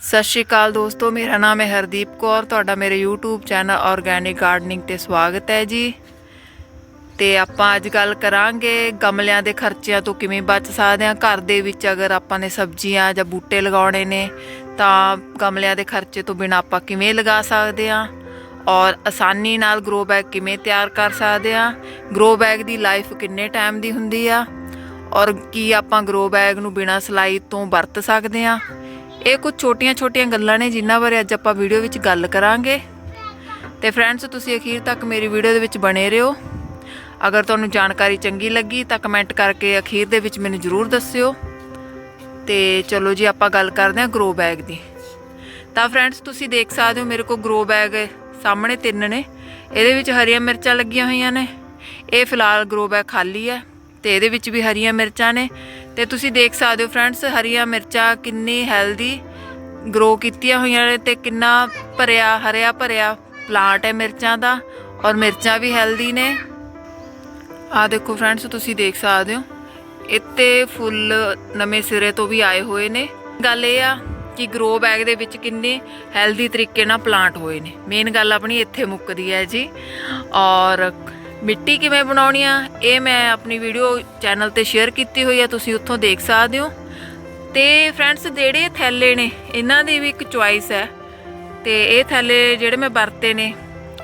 ਸਤਿ ਸ਼੍ਰੀ ਅਕਾਲ ਦੋਸਤੋ, ਮੇਰਾ ਨਾਮ ਹੈ ਹਰਦੀਪ ਕੌਰ, ਤੁਹਾਡਾ ਮੇਰੇ YouTube ਚੈਨਲ ਆਰਗੈਨਿਕ ਗਾਰਡਨਿੰਗ ਤੇ ਸਵਾਗਤ ਹੈ ਜੀ। ਤੇ ਆਪਾਂ ਅੱਜ ਗੱਲ ਕਰਾਂਗੇ ਗਮਲਿਆਂ ਦੇ ਖਰਚਿਆਂ ਤੋਂ ਕਿਵੇਂ ਬਚ ਸਕਦੇ ਹਾਂ। ਘਰ ਦੇ ਵਿੱਚ ਅਗਰ ਆਪਾਂ ਨੇ ਸਬਜ਼ੀਆਂ ਜਾਂ ਬੂਟੇ ਲਗਾਉਣੇ ਨੇ, ਤਾਂ ਗਮਲਿਆਂ ਦੇ ਖਰਚੇ ਤੋਂ ਬਿਨਾਂ ਆਪਾਂ ਕਿਵੇਂ ਲਗਾ ਸਕਦੇ ਹਾਂ? ਔਰ ਆਸਾਨੀ ਨਾਲ ਗਰੋ ਬੈਗ ਕਿਵੇਂ ਤਿਆਰ ਕਰ ਸਕਦੇ ਹਾਂ? ਗਰੋ ਬੈਗ ਦੀ ਲਾਈਫ ਕਿੰਨੇ ਟਾਈਮ ਦੀ ਹੁੰਦੀ ਆ? ਔਰ ਕੀ ਆਪਾਂ ਗਰੋ ਬੈਗ ਨੂੰ ਬਿਨਾਂ ਸਲਾਈ ਤੋਂ ਵਰਤ ਸਕਦੇ ਹਾਂ? ਇਹ ਕੁਝ ਛੋਟੀਆਂ-ਛੋਟੀਆਂ ਗੱਲਾਂ ਨੇ ਜਿਨ੍ਹਾਂ ਬਾਰੇ ਅੱਜ ਆਪਾਂ ਵੀਡੀਓ ਵਿੱਚ ਗੱਲ ਕਰਾਂਗੇ। ਤੇ ਫਰੈਂਡਸ ਤੁਸੀਂ ਅਖੀਰ ਤੱਕ ਮੇਰੀ ਵੀਡੀਓ ਦੇ ਵਿੱਚ ਬਣੇ ਰਹੋ। ਅਗਰ ਤੁਹਾਨੂੰ ਜਾਣਕਾਰੀ ਚੰਗੀ ਲੱਗੀ ਤਾਂ ਕਮੈਂਟ ਕਰਕੇ ਅਖੀਰ ਦੇ ਵਿੱਚ ਮੈਨੂੰ ਜ਼ਰੂਰ ਦੱਸਿਓ। ਤੇ ਚਲੋ ਜੀ, ਆਪਾਂ ਗੱਲ ਕਰਦੇ ਹਾਂ ਗਰੋ ਬੈਗ ਦੀ। ਤਾਂ ਫਰੈਂਡਸ ਤੁਸੀਂ ਦੇਖ ਸਕਦੇ ਹੋ ਮੇਰੇ ਕੋਲ ਗਰੋ ਬੈਗ ਸਾਹਮਣੇ ਤਿੰਨ ਨੇ। ਇਹਦੇ ਵਿੱਚ ਹਰੀਆਂ ਮਿਰਚਾਂ ਲੱਗੀਆਂ ਹੋਈਆਂ ਨੇ। ਇਹ ਫਿਲਹਾਲ ਗਰੋ ਬੈਗ ਖਾਲੀ ਹੈ ਤੇ ਇਹਦੇ ਵਿੱਚ ਵੀ ਹਰੀਆਂ ਮਿਰਚਾਂ ਨੇ। ਤੇ ਤੁਸੀਂ ਦੇਖ ਸਕਦੇ ਹੋ ਫਰੈਂਡਸ, ਹਰੀਆਂ ਮਿਰਚਾਂ ਕਿੰਨੀ ਹੈਲਦੀ ਗਰੋ ਕੀਤੀਆਂ ਹੋਈਆਂ ਨੇ ਤੇ ਕਿੰਨਾ ਭਰਿਆ, ਹਰਿਆ ਭਰਿਆ ਪਲਾਂਟ ਹੈ ਮਿਰਚਾਂ ਦਾ ਔਰ ਮਿਰਚਾਂ ਵੀ ਹੈਲਦੀ ਨੇ। ਆ ਦੇਖੋ ਫਰੈਂਡਸ, ਤੁਸੀਂ ਦੇਖ ਸਕਦੇ ਹੋ, ਇੱਥੇ ਫੁੱਲ ਨਵੇਂ ਸਿਰੇ ਤੋਂ ਵੀ ਆਏ ਹੋਏ ਨੇ। ਗੱਲ ਇਹ ਆ ਕਿ ਗਰੋ ਬੈਗ ਦੇ ਵਿੱਚ ਕਿੰਨੇ ਹੈਲਦੀ ਤਰੀਕੇ ਨਾਲ ਪਲਾਂਟ ਹੋਏ ਨੇ। ਮੇਨ ਗੱਲ ਆਪਣੀ ਇੱਥੇ ਮੁੱਕਦੀ ਹੈ ਜੀ ਔਰ ਮਿੱਟੀ ਕਿਵੇਂ ਬਣਾਉਣੀ ਆ? ਇਹ ਮੈਂ ਆਪਣੀ ਵੀਡੀਓ ਚੈਨਲ ਤੇ ਸ਼ੇਅਰ ਕੀਤੀ ਹੋਈ ਆ, ਤੁਸੀਂ ਉੱਥੋਂ ਦੇਖ ਸਕਦੇ ਹੋ। ਤੇ ਫਰੈਂਡਸ ਜਿਹੜੇ ਥੈਲੇ ਨੇ, ਇਹਨਾਂ ਦੀ ਵੀ ਇੱਕ ਚੁਆਇਸ ਹੈ। ਤੇ ਇਹ ਥੈਲੇ ਜਿਹੜੇ ਮੈਂ ਵਰਤੇ ਨੇ,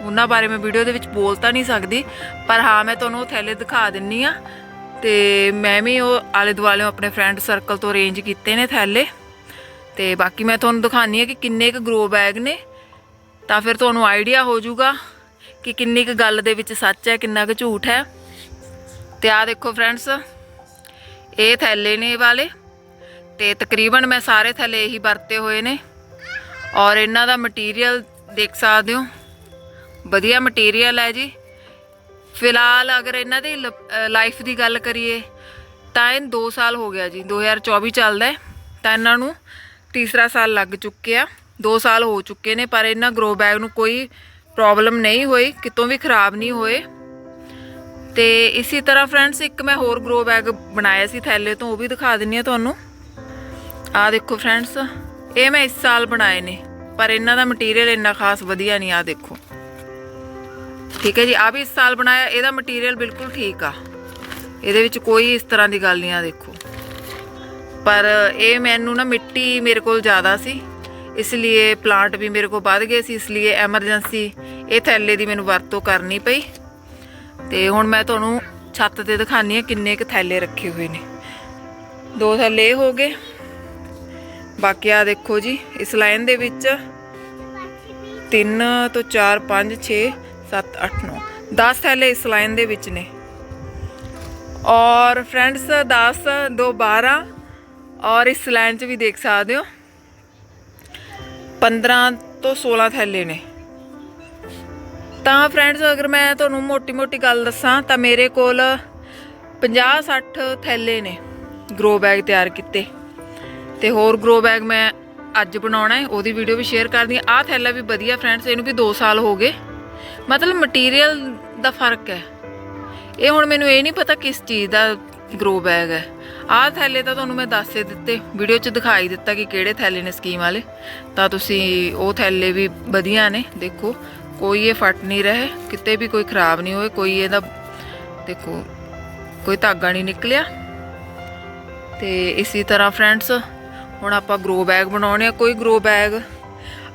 ਉਹਨਾਂ ਬਾਰੇ ਮੈਂ ਵੀਡੀਓ ਦੇ ਵਿੱਚ ਬੋਲ ਤਾਂ ਨਹੀਂ ਸਕਦੀ, ਪਰ ਹਾਂ, ਮੈਂ ਤੁਹਾਨੂੰ ਉਹ ਥੈਲੇ ਦਿਖਾ ਦਿੰਨੀ ਆ। ਤੇ ਮੈਂ ਵੀ ਉਹ ਆਲੇ ਦੁਆਲੇ ਆਪਣੇ ਫਰੈਂਡ ਸਰਕਲ ਤੋਂ ਅਰੇਂਜ ਕੀਤੇ ਨੇ ਥੈਲੇ। ਤੇ ਬਾਕੀ ਮੈਂ ਤੁਹਾਨੂੰ ਦਿਖਾਨੀ ਆ ਕਿ ਕਿੰਨੇ ਕੁ ਗਰੋ ਬੈਗ ਨੇ। ਤਾਂ ਫਿਰ ਤੁਹਾਨੂੰ ਆਈਡੀਆ ਹੋ ਜਾਊਗਾ ਕਿ ਕਿੰਨੀ ਕੁ ਗੱਲ ਦੇ ਵਿੱਚ ਸੱਚ ਹੈ, ਕਿੰਨਾ ਕੁ ਝੂਠ ਹੈ। ਤੇ ਆ ਦੇਖੋ ਫਰੈਂਡਸ, ਇਹ ਥੈਲੇ ਨੇ ਇਹ ਵਾਲੇ। ਤੇ ਤਕਰੀਬਨ ਮੈਂ ਸਾਰੇ ਥੈਲੇ ਇਹੀ ਵਰਤੇ ਹੋਏ ਨੇ। ਔਰ ਇਹਨਾਂ ਦਾ ਮਟੀਰੀਅਲ ਦੇਖ ਸਕਦੇ ਹੋ। ਵਧੀਆ ਮਟੀਰੀਅਲ ਹੈ ਜੀ। ਫਿਲਹਾਲ ਅਗਰ ਇਹਨਾਂ ਦੀ ਲਾਈਫ ਦੀ ਗੱਲ ਕਰੀਏ, ਤਾਂ ਇਹ 2 ਸਾਲ ਹੋ ਗਿਆ ਜੀ। 2024 ਚੱਲਦਾ ਹੈ। ਤਾਂ ਇਹਨਾਂ ਨੂੰ ਤੀਸਰਾ ਸਾਲ ਲੱਗ ਚੁੱਕਿਆ। 2 ਸਾਲ ਹੋ ਚੁੱਕੇ ਨੇ, ਪਰ ਇਹਨਾਂ ਗਰੋ ਬੈਗ ਨੂੰ ਕੋਈ ਪ੍ਰੋਬਲਮ ਨਹੀਂ ਹੋਈ, ਕਿਤੋਂ ਵੀ ਖਰਾਬ ਨਹੀਂ ਹੋਏ। ਤੇ ਇਸੇ ਤਰ੍ਹਾਂ ਫਰੈਂਡਸ, ਇੱਕ ਮੈਂ ਹੋਰ ਗਰੋ ਬੈਗ ਬਣਾਇਆ ਸੀ ਥੈਲੇ ਤੋਂ, ਉਹ ਵੀ ਦਿਖਾ ਦਿੰਨੀ ਆ ਤੁਹਾਨੂੰ। ਆਹ ਦੇਖੋ ਫਰੈਂਡਸ, ਇਹ ਮੈਂ ਇਸ ਸਾਲ ਬਣਾਏ ਨੇ, ਪਰ ਇਹਨਾਂ ਦਾ ਮਟੀਰੀਅਲ ਇੰਨਾ ਖਾਸ ਵਧੀਆ ਨਹੀਂ, ਆ ਦੇਖੋ। ਠੀਕ ਹੈ ਜੀ, ਆ ਵੀ ਇਸ ਸਾਲ ਬਣਾਇਆ, ਇਹਦਾ ਮਟੀਰੀਅਲ ਬਿਲਕੁਲ ਠੀਕ ਆ। ਇਹਦੇ ਵਿੱਚ ਕੋਈ ਇਸ ਤਰ੍ਹਾਂ ਦੀ ਗੱਲ ਨਹੀਂ, ਆ ਦੇਖੋ। ਪਰ ਇਹ ਮੈਨੂੰ ਨਾ ਮਿੱਟੀ ਮੇਰੇ ਕੋਲ ਜ਼ਿਆਦਾ ਸੀ। ਇਸ ਲਈ ਪਲਾਂਟ ਵੀ ਮੇਰੇ ਕੋਲ ਵੱਧ ਗਏ ਸੀ, ਇਸ ਲਈ ਐਮਰਜੈਂਸੀ ਇਹ ਥੈਲੇ ਦੀ ਮੈਨੂੰ ਵਰਤੋਂ ਕਰਨੀ ਪਈ। ਤੇ ਹੁਣ ਮੈਂ ਤੁਹਾਨੂੰ ਛੱਤ ਤੇ ਦਿਖਾਨੀ ਆ ਕਿੰਨੇ ਕੁ ਥੈਲੇ ਰੱਖੇ ਹੋਏ ਨੇ। ਦੋ ਥੈਲੇ ਇਹ ਹੋ ਗਏ। ਬਾਕੀ ਆ ਦੇਖੋ ਜੀ, ਇਸ ਲਾਈਨ ਦੇ ਵਿੱਚ 3 ਤੋਂ 4 5 6 7 8 9 10 ਥੈਲੇ ਇਸ ਲਾਈਨ ਦੇ ਵਿੱਚ ਨੇ। ਔਰ ਫਰੈਂਡਸ 10 2 12 ਔਰ ਇਸ ਲਾਈਨ 'ਚ ਵੀ ਦੇਖ ਸਕਦੇ ਹੋ। 15 ਤੋਂ 16 ਥੈਲੇ ਨੇ। ਤਾਂ ਫਰੈਂਡਸ ਅਗਰ ਮੈਂ ਤੁਹਾਨੂੰ ਮੋਟੀ-ਮੋਟੀ ਗੱਲ ਦੱਸਾਂ, ਤਾਂ ਮੇਰੇ ਕੋਲ 50-60 ਥੈਲੇ ਨੇ ਗਰੋ ਬੈਗ ਤਿਆਰ ਕੀਤੇ। ਤੇ ਹੋਰ ਗਰੋ ਬੈਗ ਮੈਂ ਅੱਜ ਬਣਾਉਣਾ ਹੈ, ਉਹਦੀ ਵੀਡੀਓ ਵੀ ਸ਼ੇਅਰ ਕਰਦੀ ਆ ਆਹ ਥੈਲਾ ਵੀ ਵਧੀਆ ਫਰੈਂਡਸ ਇਹਨੂੰ ਵੀ 2 ਸਾਲ ਹੋ ਗਏ। ਮਤਲਬ ਮਟੀਰੀਅਲ ਦਾ ਫ਼ਰਕ ਹੈ। ਇਹ ਹੁਣ ਮੈਨੂੰ ਇਹ ਨਹੀਂ ਪਤਾ ਕਿਸ ਚੀਜ਼ ਦਾ ਗਰੋ ਬੈਗ ਹੈ। ਆਹ ਥੈਲੇ ਤਾਂ ਤੁਹਾਨੂੰ ਮੈਂ ਦੱਸ ਦਿੱਤੇ। ਵੀਡੀਓ 'ਚ ਦਿਖਾਈ ਦਿੱਤਾ ਕਿ ਕਿਹੜੇ ਥੈਲੇ ਨੇ ਸਕੀਮ ਵਾਲੇ। ਤਾਂ ਤੁਸੀਂ ਉਹ ਥੈਲੇ ਵੀ ਵਧੀਆ ਨੇ, ਦੇਖੋ। ਕੋਈ ਇਹ ਫਟ ਨਹੀਂ ਰਹੇ, ਕਿਤੇ ਵੀ ਕੋਈ ਖਰਾਬ ਨਹੀਂ ਹੋਏ, ਕੋਈ ਇਹਦਾ, ਦੇਖੋ, ਕੋਈ ਧਾਗਾ ਨਹੀਂ ਨਿਕਲਿਆ। ਤੇ ਇਸੇ ਤਰ੍ਹਾਂ ਫਰੈਂਡਸ ਹੁਣ ਆਪਾਂ ਗਰੋ ਬੈਗ ਬਣਾਉਣੇ ਆ, ਕੋਈ ਗਰੋ ਬੈਗ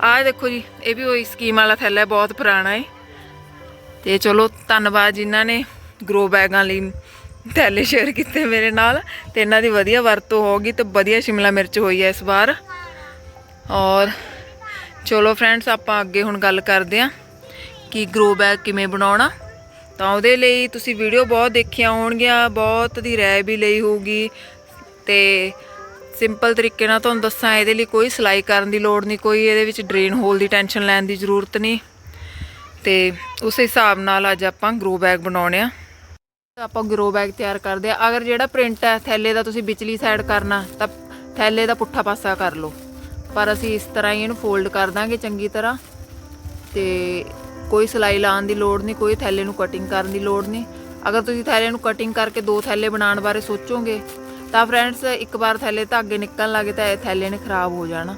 ਆਹ ਦੇਖੋ ਜੀ, ਇਹ ਵੀ ਉਹੀ ਸਕੀਮ ਵਾਲਾ ਥੈਲਾ ਹੈ ਬਹੁਤ ਪੁਰਾਣਾ ਹੈ ਤੇ ਚਲੋ, ਧੰਨਵਾਦ ਜਿਨ੍ਹਾਂ ਨੇ ਗਰੋ ਬੈਗਾਂ ਲਈ ਥੈਲੇ ਸ਼ੇਅਰ ਕੀਤੇ ਮੇਰੇ ਨਾਲ ਤੇ ਇਹਨਾਂ ਦੀ ਵਧੀਆ ਵਰਤੋਂ ਹੋਗੀ ਤੇ ਵਧੀਆ ਸ਼ਿਮਲਾ ਮਿਰਚ ਹੋਈ ਹੈ ਇਸ ਵਾਰ। ਔਰ ਚਲੋ ਫਰੈਂਡਸ ਆਪਾਂ ਅੱਗੇ ਹੁਣ ਗੱਲ ਕਰਦੇ ਹਾਂ ਕਿ ਗਰੋ ਬੈਗ ਕਿਵੇਂ ਬਣਾਉਣਾ। ਤਾਂ ਉਹਦੇ ਲਈ ਤੁਸੀਂ ਵੀਡੀਓ ਬਹੁਤ ਦੇਖੀਆਂ ਹੋਣਗੀਆਂ, ਬਹੁਤ ਦੀ ਰਾਏ ਵੀ ਲਈ ਹੋਊਗੀ ਤੇ ਸਿੰਪਲ ਤਰੀਕੇ ਨਾਲ ਤੁਹਾਨੂੰ ਦੱਸਾਂ, ਇਹਦੇ ਲਈ ਕੋਈ ਸਿਲਾਈ ਕਰਨ ਦੀ ਲੋੜ ਨਹੀਂ, ਕੋਈ ਇਹਦੇ ਵਿੱਚ ਡਰੇਨ ਹੋਲ ਦੀ ਟੈਨਸ਼ਨ ਲੈਣ ਦੀ ਜ਼ਰੂਰਤ ਨਹੀਂ। ਤੇ ਉਸ ਹਿਸਾਬ ਨਾਲ ਅੱਜ ਆਪਾਂ ਗਰੋ ਬੈਗ ਬਣਾਉਣੇ ਆ। ਆਪਾਂ ਗਰੋ ਬੈਗ ਤਿਆਰ ਕਰਦੇ ਆ। ਅਗਰ ਜਿਹੜਾ ਪ੍ਰਿੰਟ ਹੈ, ਥੈਲੇ ਦਾ ਤੁਸੀਂ ਵਿਚਲੀ ਸਾਈਡ ਕਰਨਾ, ਤਾਂ ਥੈਲੇ ਦਾ ਪੁੱਠਾ ਪਾਸਾ ਕਰ ਲਓ। ਪਰ ਅਸੀਂ ਇਸ ਤਰ੍ਹਾਂ ਹੀ ਇਹਨੂੰ ਫੋਲਡ ਕਰ ਦਾਂਗੇ ਚੰਗੀ ਤਰ੍ਹਾਂ। ਤੇ ਕੋਈ ਸਿਲਾਈ ਲਾਉਣ ਦੀ ਲੋੜ ਨਹੀਂ, ਕੋਈ ਥੈਲੇ ਨੂੰ ਕਟਿੰਗ ਕਰਨ ਦੀ ਲੋੜ ਨਹੀਂ। ਅਗਰ ਤੁਸੀਂ ਥੈਲੇ ਨੂੰ ਕਟਿੰਗ ਕਰਕੇ ਦੋ ਥੈਲੇ ਬਣਾਉਣ ਬਾਰੇ ਸੋਚੋਗੇ, ਤਾਂ ਫਰੈਂਡਸ ਇੱਕ ਵਾਰ ਥੈਲੇ ਧਾਗੇ ਨਿਕਲਣ ਲੱਗੇ ਤਾਂ ਇਹ ਥੈਲੇ ਨੇ ਖਰਾਬ ਹੋ ਜਾਣਾ।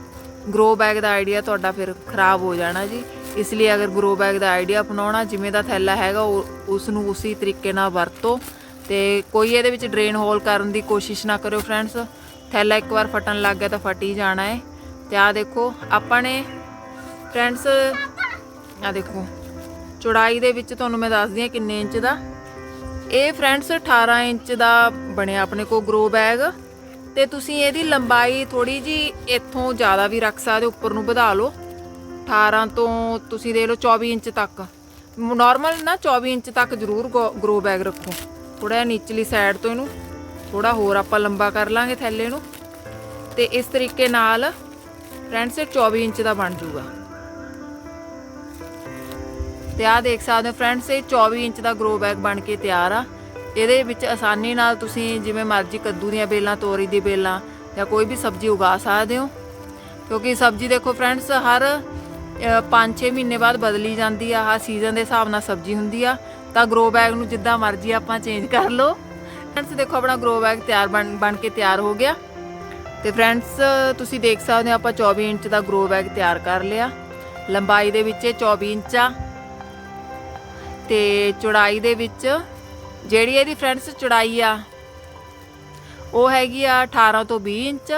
ਗਰੋ ਬੈਗ ਦਾ ਆਈਡੀਆ ਤੁਹਾਡਾ ਫਿਰ ਖਰਾਬ ਹੋ ਜਾਣਾ ਜੀ। ਇਸ ਲਈ ਅਗਰ ਗਰੋ ਬੈਗ ਦਾ ਆਈਡੀਆ ਅਪਣਾਉਣਾ ਜਿਵੇਂ ਦਾ ਥੈਲਾ ਹੈਗਾ ਉਹ- ਉਸ ਨੂੰ ਉਸੇ ਤਰੀਕੇ ਨਾਲ ਵਰਤੋ ਤੇ ਕੋਈ ਇਹਦੇ ਵਿੱਚ ਡਰੇਨ ਹੋਲ ਕਰਨ ਦੀ ਕੋਸ਼ਿਸ਼ ਨਾ ਕਰਿਓ ਫਰੈਂਡਸ ਥੈਲਾ ਇੱਕ ਵਾਰ ਫਟਣ ਲੱਗ ਗਿਆ ਤਾਂ ਫਟ ਹੀ ਜਾਣਾ ਹੈ ਤੇ ਆ ਦੇਖੋ ਆਪਾਂ ਨੇ ਫਰੈਂਡਸ ਆ ਦੇਖੋ ਚੌੜਾਈ ਦੇ ਵਿੱਚ ਤੁਹਾਨੂੰ ਮੈਂ ਦੱਸਦੀ ਹਾਂ ਕਿੰਨੇ ਇੰਚ ਦਾ। ਇਹ ਫਰੈਂਡਸ 18 ਇੰਚ ਦਾ ਬਣਿਆ ਆਪਣੇ ਕੋਲ ਗਰੋ ਬੈਗ ਤੇ ਤੁਸੀਂ ਇਹਦੀ ਲੰਬਾਈ ਥੋੜੀ ਜੀ ਇੱਥੋਂ ਜ਼ਿਆਦਾ ਵੀ ਰੱਖ ਸਕਦੇ ਹੋ, ਉੱਪਰ ਨੂੰ ਵਧਾ ਲਓ। 18 ਤੋਂ ਤੁਸੀਂ ਦੇ ਲਓ 24 ਇੰਚ ਤੱਕ। ਨਾਰਮਲ ਨਾ 24 ਇੰਚ ਤੱਕ ਜ਼ਰੂਰ ਗਰੋ ਬੈਗ ਰੱਖੋ। ਥੋੜਾ ਨੀਚਲੀ ਸਾਈਡ ਤੋਂ ਇਹਨੂੰ ਥੋੜਾ ਹੋਰ ਆਪਾਂ ਲੰਬਾ ਕਰ ਲਾਂਗੇ ਥੈਲੇ ਨੂੰ। ਤੇ ਇਸ ਤਰੀਕੇ ਨਾਲ ਫਰੈਂਡਸ ਇਹ 24 ਇੰਚ ਦਾ ਬਣ ਜਾਊਗਾ ਤੇ ਆਹ ਦੇਖ ਸਕਦੇ ਹੋ ਫਰੈਂਡਸ ਇਹ 24 ਇੰਚ ਦਾ ਗਰੋ ਬੈਗ ਬਣ ਕੇ ਤਿਆਰ ਆ। ਇਹਦੇ ਵਿੱਚ ਆਸਾਨੀ ਨਾਲ ਤੁਸੀਂ ਜਿਵੇਂ ਮਰਜ਼ੀ ਕੱਦੂ ਦੀਆਂ ਬੇਲਾਂ, ਤੋਰੀ ਦੀ ਬੇਲਾਂ ਜਾਂ ਕੋਈ ਵੀ ਸਬਜ਼ੀ ਉਗਾ ਸਕਦੇ ਹੋ। ਕਿਉਂਕਿ ਸਬਜ਼ੀ ਦੇਖੋ ਫਰੈਂਡਸ ਹਰ 5-6 ਮਹੀਨੇ ਬਾਅਦ ਬਦਲੀ ਜਾਂਦੀ ਆ, ਆਹ ਸੀਜ਼ਨ ਦੇ ਹਿਸਾਬ ਨਾਲ ਸਬਜ਼ੀ ਹੁੰਦੀ ਆ, ਤਾਂ ਗਰੋ ਬੈਗ ਨੂੰ ਜਿੱਦਾਂ ਮਰਜ਼ੀ ਆਪਾਂ ਚੇਂਜ ਕਰ ਲਓ। ਫਰੈਂਡਸ ਦੇਖੋ ਆਪਣਾ ਗਰੋ ਬੈਗ ਤਿਆਰ ਬਣ ਬਣ ਕੇ ਤਿਆਰ ਹੋ ਗਿਆ। ਤੇ ਫਰੈਂਡਸ ਤੁਸੀਂ ਦੇਖ ਸਕਦੇ ਹੋ ਆਪਾਂ 24 ਇੰਚ ਦਾ ਗਰੋ ਬੈਗ ਤਿਆਰ ਕਰ ਲਿਆ। ਲੰਬਾਈ ਦੇ ਵਿੱਚ ਇਹ 24 ਇੰਚ ਆ। ਤੇ ਚੌੜਾਈ ਦੇ ਵਿੱਚ ਜਿਹੜੀ ਇਹਦੀ ਫਰੈਂਡਸ ਚੌੜਾਈ ਆ, ਉਹ ਹੈਗੀ ਆ 18 ਤੋਂ 20 ਇੰਚ।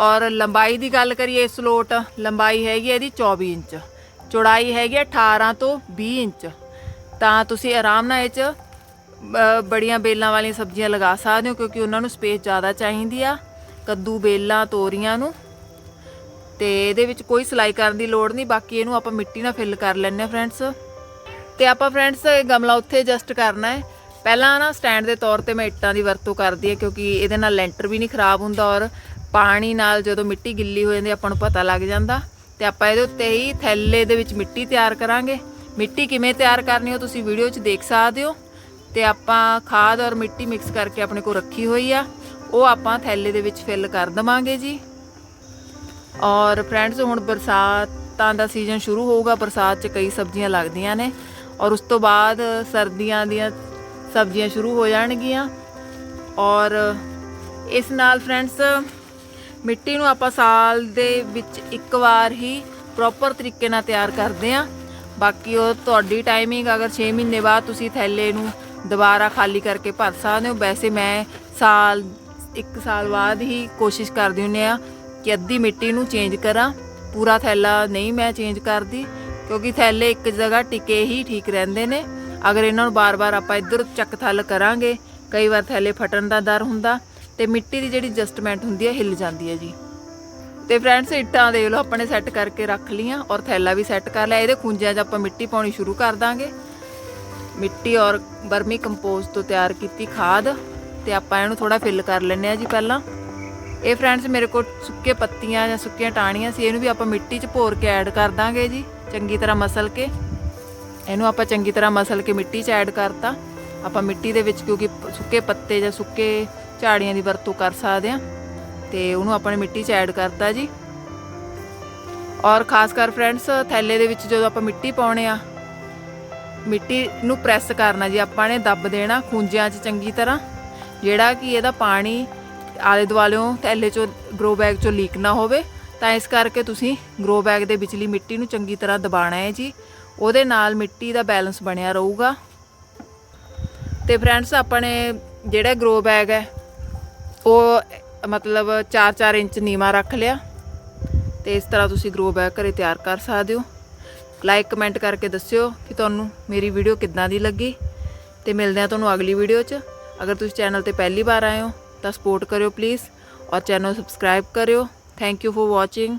ਔਰ ਲੰਬਾਈ ਦੀ ਗੱਲ ਕਰੀਏ ਸਲੋਟ ਲੰਬਾਈ ਹੈਗੀ ਆ ਇਹਦੀ 24 ਇੰਚ, ਚੌੜਾਈ ਹੈਗੀ ਆ 18 ਤੋਂ 20 ਇੰਚ। ਤਾਂ ਤੁਸੀਂ ਆਰਾਮ ਨਾਲ ਇਹ ਚ ਬੜੀਆਂ ਬੇਲਾਂ ਵਾਲੀਆਂ ਸਬਜ਼ੀਆਂ ਲਗਾ ਸਕਦੇ ਹੋ ਕਿਉਂਕਿ ਉਹਨਾਂ ਨੂੰ ਸਪੇਸ ਜ਼ਿਆਦਾ ਚਾਹੀਦੀ ਆ, ਕੱਦੂ ਬੇਲਾਂ, ਤੋਰੀਆਂ ਨੂੰ। ਤੇ ਇਹਦੇ ਵਿੱਚ ਕੋਈ ਸਿਲਾਈ ਕਰਨ ਦੀ ਲੋੜ ਨਹੀਂ, ਬਾਕੀ ਇਹਨੂੰ ਆਪਾਂ ਮਿੱਟੀ ਨਾਲ ਫਿਲ ਕਰ ਲੈਂਦੇ ਆ ਫਰੈਂਡਸ। ਤੇ ਆਪਾਂ ਫਰੈਂਡਸ, ਇਹ ਗਮਲਾ ਉੱਥੇ ਐਡਜਸਟ ਕਰਨਾ ਹੈ। ਪਹਿਲਾਂ ਨਾ ਸਟੈਂਡ ਦੇ ਤੌਰ ਤੇ ਮੈਂ ਇੱਟਾਂ ਦੀ ਵਰਤੋਂ ਕਰਦੀ ਹਾਂ ਕਿਉਂਕਿ ਇਹਦੇ ਨਾਲ ਲੈਂਟਰ ਵੀ ਨਹੀਂ ਖਰਾਬ ਹੁੰਦਾ ਔਰ ਪਾਣੀ ਨਾਲ ਜਦੋਂ ਮਿੱਟੀ ਗਿੱਲੀ ਹੋ ਜਾਂਦੀ ਆਪਾਂ ਨੂੰ ਪਤਾ ਲੱਗ ਜਾਂਦਾ। ਤੇ ਆਪਾਂ ਇਹਦੇ ਉੱਤੇ ਹੀ ਥੈਲੇ ਦੇ ਵਿੱਚ ਮਿੱਟੀ ਤਿਆਰ ਕਰਾਂਗੇ। ਮਿੱਟੀ ਕਿਵੇਂ ਤਿਆਰ ਕਰਨੀ ਉਹ ਤੁਸੀਂ ਵੀਡੀਓ 'ਚ ਦੇਖ ਸਕਦੇ ਹੋ। ਤੇ ਆਪਾਂ ਖਾਦ ਔਰ ਮਿੱਟੀ ਮਿਕਸ ਕਰਕੇ ਆਪਣੇ ਕੋਲ ਰੱਖੀ ਹੋਈ ਆ। ਉਹ ਆਪਾਂ ਥੈਲੇ ਦੇ ਵਿੱਚ ਫਿਲ ਕਰ ਦਵਾਂਗੇ ਜੀ। ਔਰ ਫਰੈਂਡਸ, ਹੁਣ ਬਰਸਾਤਾਂ ਦਾ ਸੀਜ਼ਨ ਸ਼ੁਰੂ ਹੋਊਗਾ। ਬਰਸਾਤ 'ਚ ਕਈ ਸਬਜ਼ੀਆਂ ਲੱਗਦੀਆਂ ਨੇ। ਔਰ ਉਸ ਤੋਂ ਬਾਅਦ ਸਰਦੀਆਂ ਦੀਆਂ ਸਬਜ਼ੀਆਂ ਸ਼ੁਰੂ ਹੋ ਜਾਣਗੀਆਂ। ਔਰ ਇਸ ਨਾਲ ਫਰੈਂਡਸ, ਮਿੱਟੀ ਨੂੰ ਆਪਾਂ ਸਾਲ ਦੇ ਵਿੱਚ ਇੱਕ ਵਾਰ ਹੀ ਪ੍ਰੋਪਰ ਤਰੀਕੇ ਨਾਲ ਤਿਆਰ ਕਰਦੇ ਆਂ ਬਾਕੀ ਉਹ ਤੁਹਾਡੀ ਟਾਈਮਿੰਗ ਅਗਰ 6 ਮਹੀਨੇ ਬਾਅਦ ਤੁਸੀਂ ਥੈਲੇ ਨੂੰ ਦੁਬਾਰਾ ਖਾਲੀ ਕਰਕੇ ਭਰ ਸਕਦੇ ਹੋ, ਵੈਸੇ ਮੈਂ ਸਾਲ, ਇੱਕ ਸਾਲ ਬਾਅਦ ਹੀ ਕੋਸ਼ਿਸ਼ ਕਰਦੀ ਹੁੰਨੇ ਆ ਕਿ ਅੱਧੀ ਮਿੱਟੀ ਨੂੰ ਚੇਂਜ ਕਰਾਂ। ਪੂਰਾ ਥੈਲਾ ਨਹੀਂ ਮੈਂ ਚੇਂਜ ਕਰਦੀ, ਕਿਉਂਕਿ ਥੈਲੇ ਇੱਕ ਜਗ੍ਹਾ ਟਿਕੇ ਹੀ ਠੀਕ ਰਹਿੰਦੇ ਨੇ। ਅਗਰ ਇਹਨਾਂ ਨੂੰ ਬਾਰ-ਬਾਰ ਆਪਾਂ ਇੱਧਰ ਚੱਕ ਥੱਲ ਕਰਾਂਗੇ, ਕਈ ਵਾਰ ਥੈਲੇ ਫਟਣ ਦਾ ਡਰ ਹੁੰਦਾ ਤੇ ਮਿੱਟੀ ਦੀ ਜਿਹੜੀ ਐਡਜਸਟਮੈਂਟ ਹੁੰਦੀ ਹੈ, ਹਿੱਲ ਜਾਂਦੀ ਹੈ ਜੀ। ਤੇ ਫਰੈਂਡਸ ਇੱਟਾਂ ਦੇਖ ਲਓ, ਆਪਣੇ ਸੈੱਟ ਕਰਕੇ ਰੱਖ ਲੀਆਂ ਔਰ ਥੈਲਾ ਵੀ ਸੈੱਟ ਕਰ ਲਿਆ। ਇਹਦੇ ਖੁੰਝਿਆਂ 'ਚ ਆਪਾਂ ਮਿੱਟੀ ਪਾਉਣੀ ਸ਼ੁਰੂ ਕਰ ਦਾਂਗੇ। ਮਿੱਟੀ ਔਰ ਬਰਮੀ ਕੰਪੋਸਟ ਤੋਂ ਤਿਆਰ ਕੀਤੀ ਖਾਦ ਤੇ ਆਪਾਂ ਇਹਨੂੰ ਥੋੜਾ ਫਿਲ ਕਰ ਲੈਂਦੇ ਆ ਜੀ ਪਹਿਲਾਂ। ਇਹ ਫਰੈਂਡਸ ਮੇਰੇ ਕੋਲ ਸੁੱਕੇ ਪੱਤੀਆਂ ਜਾਂ ਸੁੱਕੀਆਂ ਟਾਹਣੀਆਂ ਸੀ, ਇਹਨੂੰ ਵੀ ਆਪਾਂ ਮਿੱਟੀ 'ਚ ਭੋਰ ਕੇ ਐਡ ਕਰ ਦਾਂਗੇ ਜੀ, ਚੰਗੀ ਤਰ੍ਹਾਂ ਮਸਲ ਕੇ। ਇਹਨੂੰ ਆਪਾਂ ਚੰਗੀ ਤਰ੍ਹਾਂ ਮਸਲ ਕੇ ਮਿੱਟੀ 'ਚ ਐਡ ਕਰਤਾ। ਆਪਾਂ ਮਿੱਟੀ ਦੇ ਵਿੱਚ ਕਿਉਂਕਿ ਸੁੱਕੇ ਪੱਤੇ ਜਾਂ ਸੁੱਕੇ ਝਾੜੀਆਂ ਦੀ ਵਰਤੋਂ ਕਰ ਸਕਦੇ ਆ ਤੇ ਉਹਨੂੰ ਆਪਾਂ ਨੇ ਮਿੱਟੀ 'ਚ ਐਡ ਕਰਤਾ ਜੀ। ਔਰ ਖਾਸ ਕਰ ਫਰੈਂਡਸ ਥੈਲੇ ਦੇ ਵਿੱਚ ਜਦੋਂ ਆਪਾਂ ਮਿੱਟੀ ਪਾਉਣੇ ਆ, ਮਿੱਟੀ ਨੂੰ ਪ੍ਰੈਸ ਕਰਨਾ ਜੀ, ਆਪਾਂ ਨੇ ਦੱਬ ਦੇਣਾ ਖੂੰਜਿਆਂ 'ਚ ਚੰਗੀ ਤਰ੍ਹਾਂ। ਜਿਹੜਾ ਕਿ ਇਹਦਾ ਪਾਣੀ ਆਲੇ ਦੁਆਲਿਓਂ ਥੈਲੇ 'ਚੋਂ ਗਰੋ ਬੈਗ 'ਚੋਂ ਲੀਕ ਨਾ ਹੋਵੇ, ਤਾਂ ਇਸ ਕਰਕੇ ਤੁਸੀਂ ਗਰੋ ਬੈਗ ਦੇ ਵਿਚਲੀ ਮਿੱਟੀ ਨੂੰ ਚੰਗੀ ਤਰ੍ਹਾਂ ਦਬਾਣਾ ਹੈ ਜੀ। ਉਹਦੇ ਨਾਲ ਮਿੱਟੀ ਦਾ ਬੈਲੈਂਸ ਬਣਿਆ ਰਹੂਗਾ। ਤੇ ਫਰੈਂਡਸ ਆਪਾਂ ਨੇ ਜਿਹੜਾ ਗਰੋ ਬੈਗ ਹੈ, ਉਹ, ਮਤਲਬ 4-4 ਇੰਚ ਨੀਵਾ ਰੱਖ ਲਿਆ। ਤੇ ਇਸ ਤਰ੍ਹਾਂ ਤੁਸੀਂ ਗਰੋ ਬੈਗ ਘਰੇ ਤਿਆਰ ਕਰ ਸਕਦੇ ਹੋ। ਲਾਈਕ ਕਮੈਂਟ ਕਰਕੇ ਦੱਸਿਓ ਕਿ ਤੁਹਾਨੂੰ ਮੇਰੀ ਵੀਡੀਓ ਕਿੱਦਾਂ ਦੀ ਲੱਗੀ। ਤੇ ਮਿਲਦੇ ਆ ਤੁਹਾਨੂੰ ਅਗਲੀ ਵੀਡੀਓ 'ਚ। ਅਗਰ ਤੁਸੀਂ ਚੈਨਲ ਤੇ ਪਹਿਲੀ ਵਾਰ ਆਏ ਹੋ, ਤਾਂ ਸਪੋਰਟ ਕਰਿਓ ਪਲੀਜ਼ ਔਰ ਚੈਨਲ ਸਬਸਕ੍ਰਾਈਬ ਕਰਿਓ। Thank you for watching